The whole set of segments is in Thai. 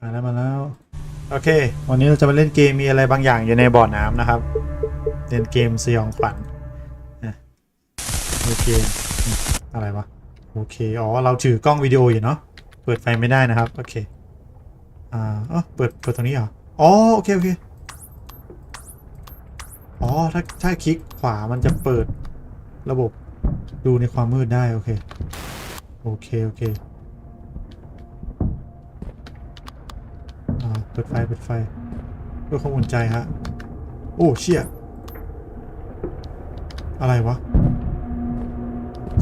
มาแล้วมาแล้ว โอเค วันนี้เราจะมาเล่นเกมมีอะไรบางอย่างอยู่ในบ่อน้ำนะครับ เล่นเกมสยองขวัญโอเคอืมอะไรวะ โอเค อ๋อ เราถือกล้องวิดีโออยู่เนาะ เปิดไฟไม่ได้นะครับ โอเค อ่าเออเปิด เปิดตรงนี้เหรอ อ๋อ โอเค โอเค อ๋อ ถ้า ถ้าคลิกขวา มันจะเปิดระบบดูในความมืดได้ โอเค โอเค โอเค อ่า เปิดไฟเปิดไฟเพื่อความอุ่นใจฮะ โอ้เชี่ยอะไรวะ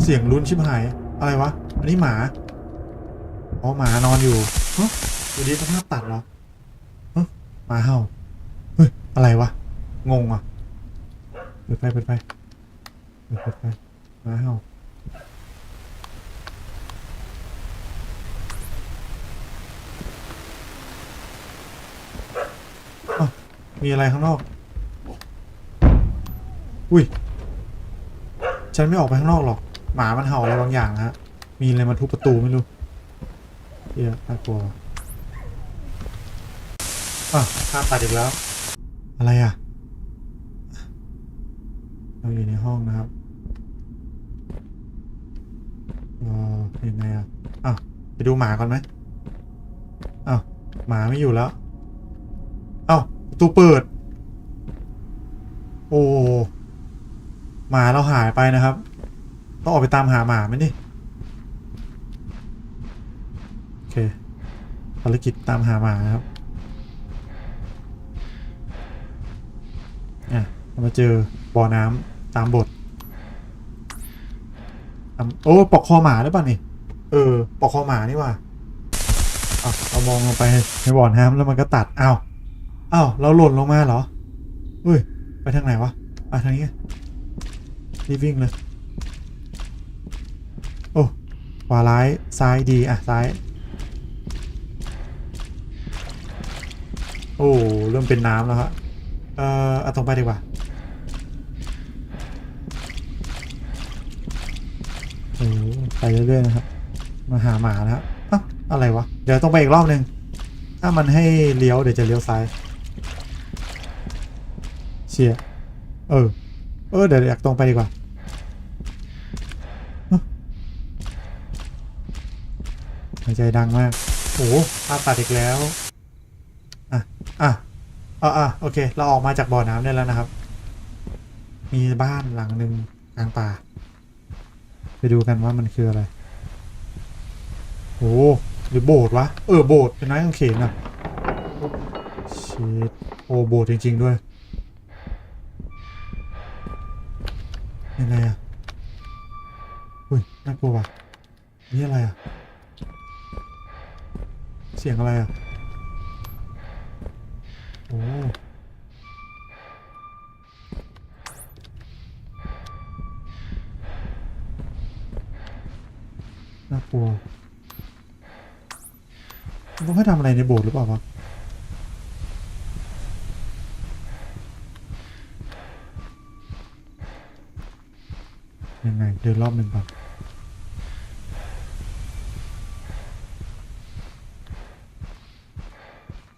เสียงลุ้นชิบหาย อะไรวะ อันนี้หมา อ๋อหมานอนอยู่ฮะอยู่ดีสภาพตัดเหรอฮะหมาเห่า เฮ้ย อะไรวะ งงอะเปิดไฟเปิดไฟเปิดเปิดไฟหมาเห่า อ้าว มีอะไรข้างนอก อุ้ย ฉันไม่ออกไปข้างนอกหรอก หมามันเห่าอะไรบางอย่างนะฮะ มีอะไรมาทุบประตูไม่รู้เฮียน่ากลัวอะภาตัดอีกแล้ว อะไรอะ เราอยู่ในห้องนะครับเออยังไงอะอ้าวไปดูหมาก่อนไหมอ้าวหมาไม่อยู่แล้ว เอ้าประ ตูเปิด โอ้หมาเราหายไปนะครับ ต้องออกไปตามหาหมาไหมนี่โอเคภารกิจตามหาหมานะครับอะเรามาเจอบ่อน้ำตามบทโอ้ปอกคอหมาหรือเปล่านี่เออปอกคอหมานี่ว่าอะเรามองลงไปในบ่อน้ำแล้วมันก็ตัดอ้าว อ้าวเราหล่นลงมาเหรอเฮ้ย ไปทางไหนวะอะทางนี้รีบวิ่งเลย โอ้ขวาร้ายซ้ายดีอะซ้าย โอ้เริ่มเป็นน้ำแล้วครับเอ่อเอาตรงไปดีกว่าโอ้ไปเรื่อยๆนะครับ มาหาหมานะครับอ้าวอะไรวะ เดี๋ยวตรงไปอีกรอบหนึ่งถ้ามันให้เลี้ยวเดี๋ยวจะเลี้ยวซ้าย เชียเออ เออ เดี๋ยวอยากตรงไปดีกว่า หายใจดังมาก โอ้ภาพตัดอีกแล้ว อะ อะอะอะโอเค เราออกมาจากบ่อน้ำได้แล้วนะครับ มีบ้านหลังหนึ่งกลางป่า ไปดูกันว่ามันคืออะไรโอ้หรือโบสถ์วะ เออ โบสถ์เป็นไม้กางเขนอะชีตโอโบสถ์จริง ๆ ด้วย ยังไงอะ อุ้ย น่ากลัวว่ะ นี่อะไรอะ เสียงอะไรอะ โอ้น่ากลัวมันต้องให้ทำอะไรในโบสถ์หรือเปล่าวะ ยังไง เดินรอบหนึ่งก่อน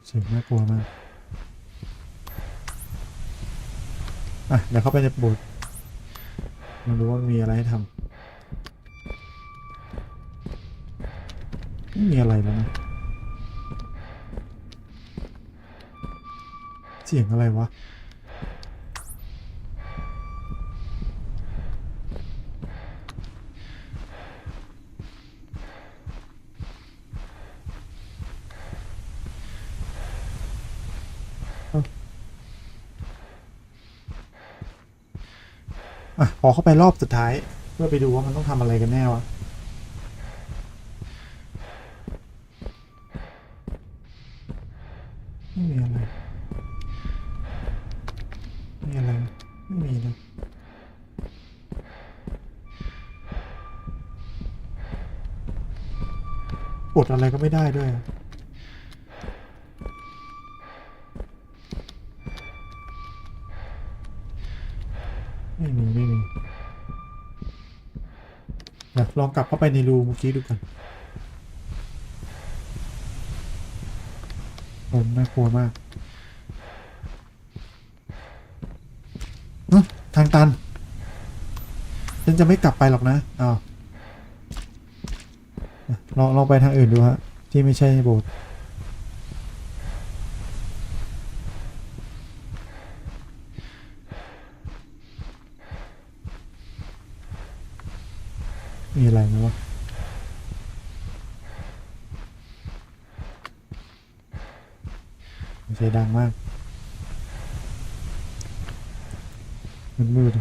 เสียงน่ากลัวมาก อะ เดี๋ยวเข้าไปในโบสถ์มารู้ว่ามีอะไรให้ทำไม่มีอะไรแล้วนะ เสียงอะไรวะ อเข้าไปรอบสุดท้าย เพื่อไปดูว่ามันต้องทำอะไรกันแน่วะไม่มีอะไรไม่มีอะไรไม่มีนะกดอะไรก็ไม่ได้ด้วยอะไม่มี ไม่มี เดี๋ยว ลองกลับเข้าไปในรูเมื่อกี้ดูกันผมน่ากลัวมากทางตัน ฉันจะไม่กลับไปหรอกนะอ้าวลองลองไปทางอื่นดูฮะ ที่ไม่ใช่โบสถ์ มีอะไรไหมวะเสียงดังมากมันมืด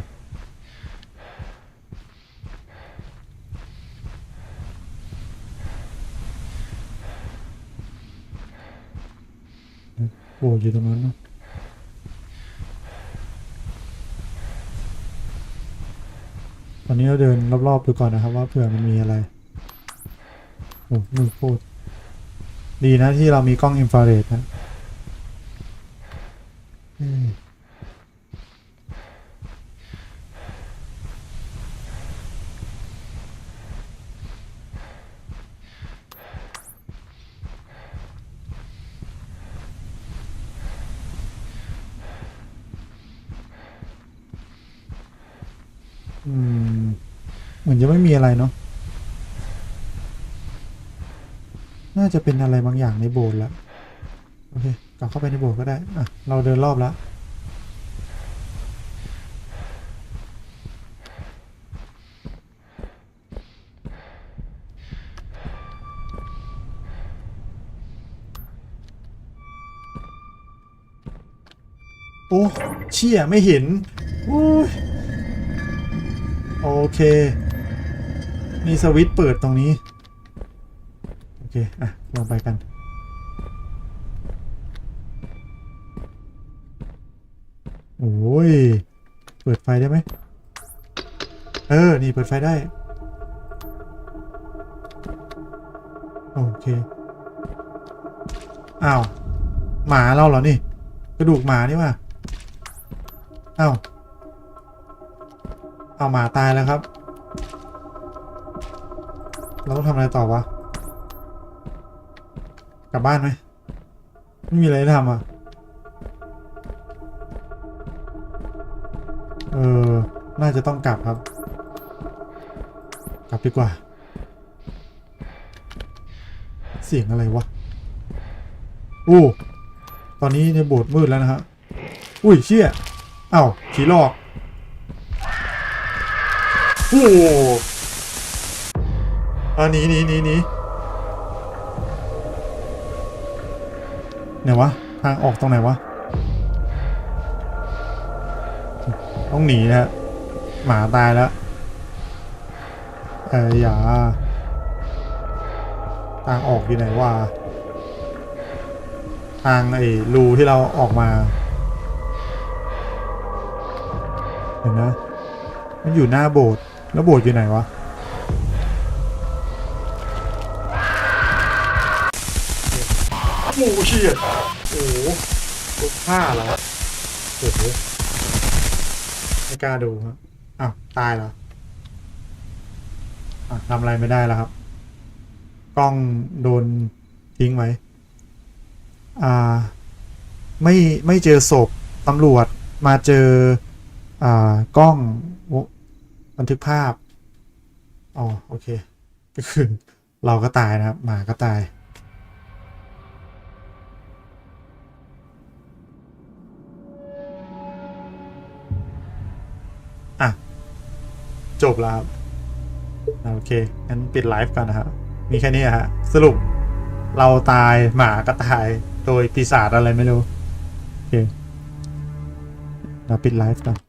โอ้อยู่ตรงนั้นนะ ตอนนี้เราเดินรอบๆดูก่อนนะครับ ว่าเผื่อมันมีอะไรโอ้มือพูด ดีนะที่เรามีกล้องอินฟราเรดนะ มือนจะไม่มีอะไรเนาะ น่าจะเป็นอะไรบางอย่างในโบสถ์ล้วโอเค กลับเข้าไปในโบสถ์ก็ได้ อะ เราเดินรอบแล้วโอ้เชี่ยไม่เห็นโอโอเค มีสวิตช์เปิดตรงนี้ โอเค อะลองไปกัน โอ้ย เปิดไฟได้ไหม เออ นี่เปิดไฟได้ โอเค อ้าว หมาเราเหรอนี่ กระดูกหมานี่ว่ะอ้าว เอาหมาตายแล้วครับ เราต้องทำอะไรต่อวะ กลับบ้านไหมไม่มีอะไรทำอะ เออ น่าจะต้องกลับครับ กลับดีกว่า เสียงอะไรวะอู้ตอนนี้ในโบสถ์มืดแล้วนะฮะ อุ้ยเชี่ยอ้าวผีหลอก โอ้ อันนี้นี้นี้นี้ไหนวะทางออกตรงไหนวะ ต้องหนีนะฮะหมาตายแล้ว เอ้ยอย่าทางออกอยู่ไหนวะทางไอ้รูที่เราออกมา เห็นนะ มันอยู่หน้าโบสถ์แล้วโบสถ์อยู่ไหนวะ โอ้เชี่ยโอ้โหลบผ้าเหรอโอ้โหไม่กล้าดูครับอ้าวตายเหรออะทำอะไรไม่ได้แล้วครับ กล้องโดนทิ้งไว้ อ่า ไม่ไม่เจอศพตำรวจมาเจอ อ่ากล้องบันทึกภาพ อ๋อ โอเคก็คือเราก็ตายนะครับ หมาก็ตาย จบแล้วครับโอเคงั้นปิดไลฟ์ก่อนนะครับมีแค่นี้ฮะ สรุปเราตายหมาก็ตายโดยปีศาจอะไรไม่รู้ โอเค เราปิดไลฟ์ก่อน